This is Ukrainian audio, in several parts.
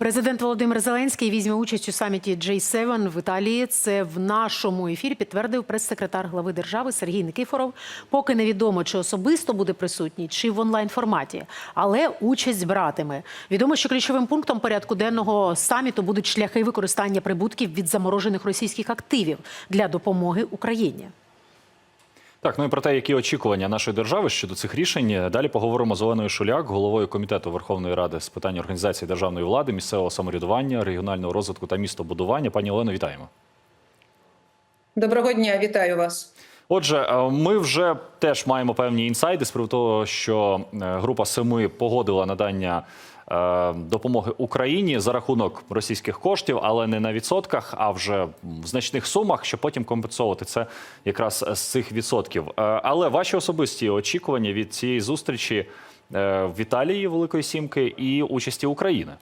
Президент Володимир Зеленський візьме участь у саміті J7 в Італії. Це в нашому ефірі підтвердив прес-секретар глави держави Сергій Никифоров. Поки невідомо, чи особисто буде присутній, чи в онлайн форматі, але участь братиме. Відомо, що ключовим пунктом порядку денного саміту будуть шляхи використання прибутків від заморожених російських активів для допомоги Україні. Так, ну і про те, які очікування нашої держави щодо цих рішень. Далі поговоримо з Оленою Шуляк, головою комітету Верховної Ради з питань організації державної влади, місцевого самоврядування, регіонального розвитку та містобудування. Пані Олено, вітаємо. Доброго дня, вітаю вас. Отже, е, ми вже теж маємо певні інсайди з приводу того, що е, група семи погодила надання допомоги Україні за рахунок російських коштів, але не на відсотках, а вже в значних сумах, щоб потім компенсувати це якраз з цих відсотків. Е, Але ваші особисті очікування від цієї зустрічі е, в Італії Великої Сімки і участі України.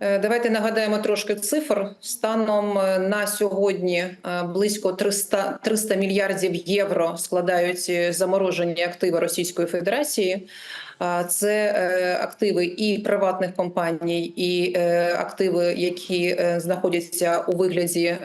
Е, Давайте нагадаємо трошки цифр. Станом е, на сьогодні е, близько 300, 300 мільярдів євро складають е, заморожені активи Російської Федерації. Це е, активи і приватних компаній, і е, активи, які е, знаходяться у вигляді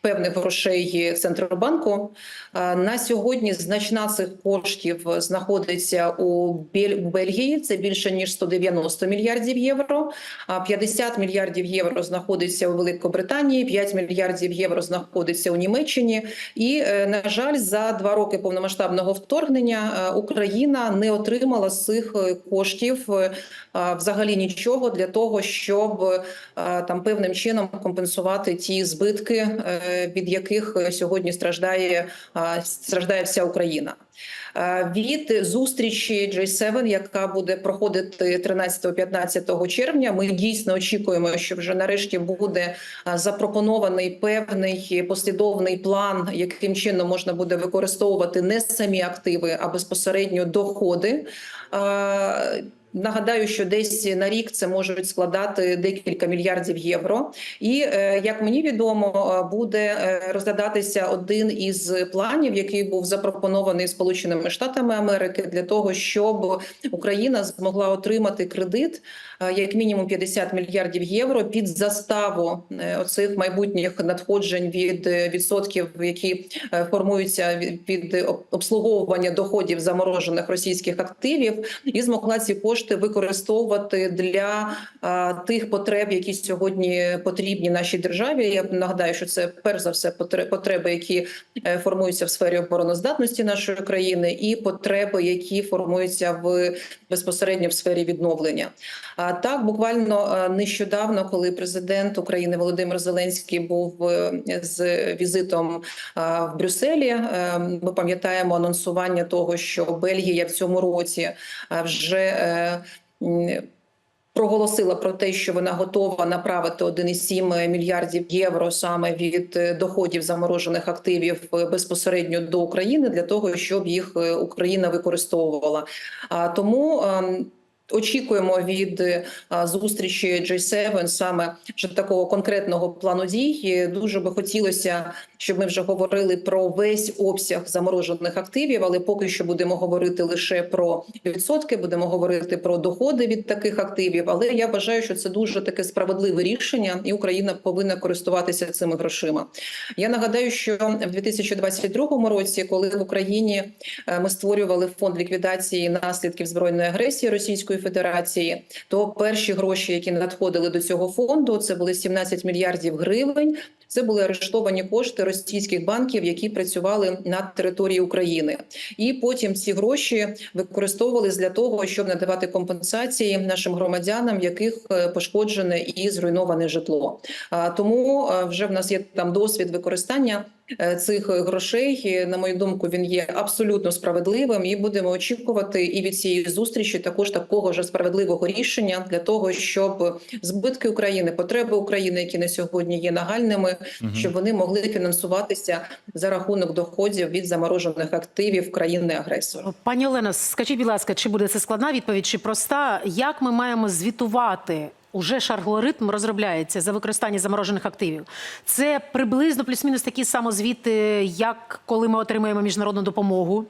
певних грошей Центробанку. На сьогодні значна цих коштів знаходиться у Бель- Бельгії. Це більше ніж 190 мільярдів євро. А 50 мільярдів євро знаходиться у Великобританії, 5 мільярдів євро знаходиться у Німеччині. І на жаль, за два роки повномасштабного вторгнення Україна не отримала з цих е, коштів е, взагалі нічого для того, щоб е, там певним чином компенсувати ті збитки, від яких сьогодні страждає страждає вся Україна. Е, Від зустрічі G7, яка буде проходити 13-15 червня, ми дійсно очікуємо, що вже нарешті буде е, запропонований певний послідовний план, яким чином можна буде використовувати не самі активи, а безпосередньо доходи. Нагадаю, що десь на рік це можуть складати декілька мільярдів євро. І е, як мені відомо, е, буде е, розглядатися один із планів, який був запропонований Сполученими Штатами Америки для того, щоб Україна змогла отримати кредит як мінімум 50 мільярдів євро під заставу оцих майбутніх надходжень від відсотків, які формуються від обслуговування доходів заморожених російських активів, і змогла ці кошти використовувати для тих потреб, які сьогодні потрібні нашій державі. Я нагадаю, що це перш за все потре- потреби, які е, формуються в сфері обороноздатності нашої країни, і потреби, які формуються в безпосередньо в сфері відновлення. А так, буквально нещодавно, коли президент України Володимир Зеленський був е, з візитом в Брюсселі, е, ми пам'ятаємо анонсування того, що Бельгія в цьому році вже Проголосила про те, що вона готова направити 1,7 мільярдів євро саме від е, доходів заморожених активів е, безпосередньо до України для того, щоб їх е, Україна використовувала. А тому ем, Очікуємо від зустрічі J7 саме такого конкретного плану дій. Дуже би хотілося, щоб ми вже говорили про весь обсяг заморожених активів, але поки що будемо говорити лише про відсотки, будемо говорити про доходи від таких активів. Але я вважаю, що це дуже таке справедливе рішення, і Україна повинна користуватися цими грошима. Я нагадаю, що в 2022 році, коли в Україні е, ми створювали фонд ліквідації наслідків збройної агресії Російської Федерації, то перші гроші, які надходили до цього фонду, це були 17 мільярдів гривень. Це були арештовані кошти російських банків, які працювали на території України, і потім ці гроші використовували для того, щоб надавати компенсації нашим громадянам, яких е, пошкоджене і зруйноване житло. Тому е, вже в нас є там досвід використання цих грошей. На мою думку, він є абсолютно справедливим, і будемо очікувати і від цієї зустрічі також такого ж справедливого рішення для того, щоб збитки України, потреби України, які на сьогодні є нагальними, щоб вони могли фінансуватися за рахунок доходів від заморожених активів країни агресора. Пані Олено, скажіть, будь ласка, чи буде це складна відповідь, чи проста? Як ми маємо звітувати? Уже ж алгоритм розробляється за використання заморожених активів. Це приблизно плюс-мінус такі самозвіти, як коли ми отримуємо міжнародну допомогу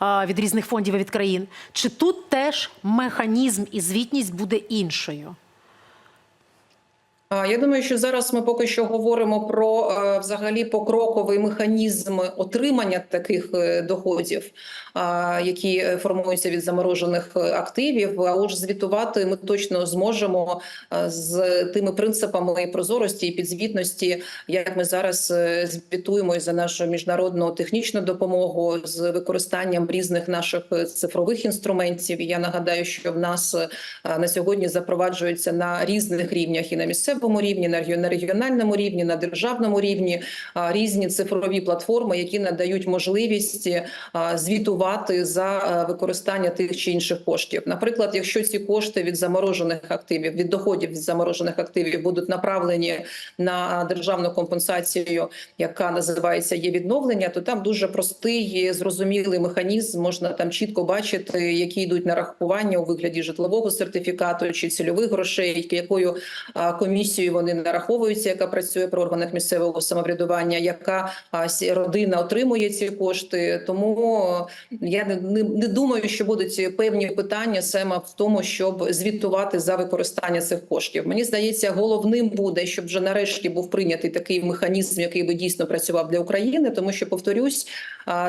від різних фондів і від країн. Чи тут теж механізм і звітність буде іншою? Я думаю, що зараз ми поки що говоримо про е, взагалі покроковий механізм отримання таких е, доходів, які е, формуються від заморожених активів. А уж звітувати ми точно зможемо з тими принципами прозорості і підзвітності, як ми зараз звітуємо за нашу міжнародну технічну допомогу з використанням різних наших цифрових інструментів. Я нагадаю, що в нас на сьогодні запроваджується на різних рівнях і на місцевому рівні, на регіональному рівні, на державному рівні різні цифрові платформи, які надають можливість звітувати за використання тих чи інших коштів. Наприклад, якщо ці кошти від заморожених активів, від доходів від заморожених активів будуть направлені на державну компенсацію, яка називається є відновлення, то там дуже простий, зрозумілий механізм. Можна там чітко бачити, які йдуть нарахування у вигляді житлового сертифікату чи цільових грошей, якою а, комісією вони нараховуються, яка працює при органах місцевого самоврядування, яка родина отримує ці кошти. Тому я не, не, думаю, що будуть певні питання саме в тому, щоб звітувати за використання цих коштів. Мені здається, головним буде, щоб вже нарешті був прийнятий такий механізм, який би дійсно працював для України, тому що повторюсь,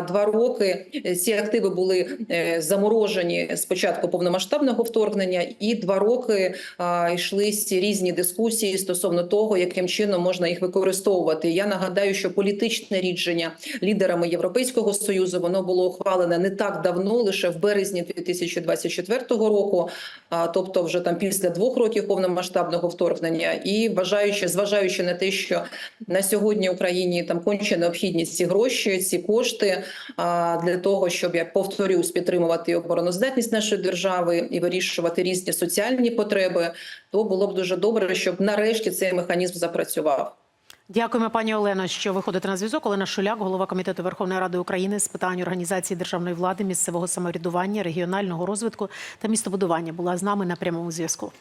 два роки е, ці активи були е, заморожені з початку повномасштабного вторгнення, і два роки йшли різні дискусії стосовно того, яким чином можна їх використовувати. Я нагадаю, що політичне рішення лідерами Європейського союзу воно було ухвалене не так давно, лише в березні 2024 року, а, тобто вже там після двох років повномасштабного вторгнення, і вважаючи, зважаючи на те, що на сьогодні Україні там конче необхідні ці гроші, ці кошти для того, щоб я повторюсь, підтримувати обороноздатність нашої держави і вирішувати різні соціальні потреби, то було б дуже добре, щоб нарешті цей механізм запрацював. Дякуємо, пані Олено, що виходите на зв'язок. Олена Шуляк, голова комітету Верховної Ради України з питань організації державної влади, місцевого самоврядування, регіонального розвитку та містобудування, була з нами на прямому зв'язку.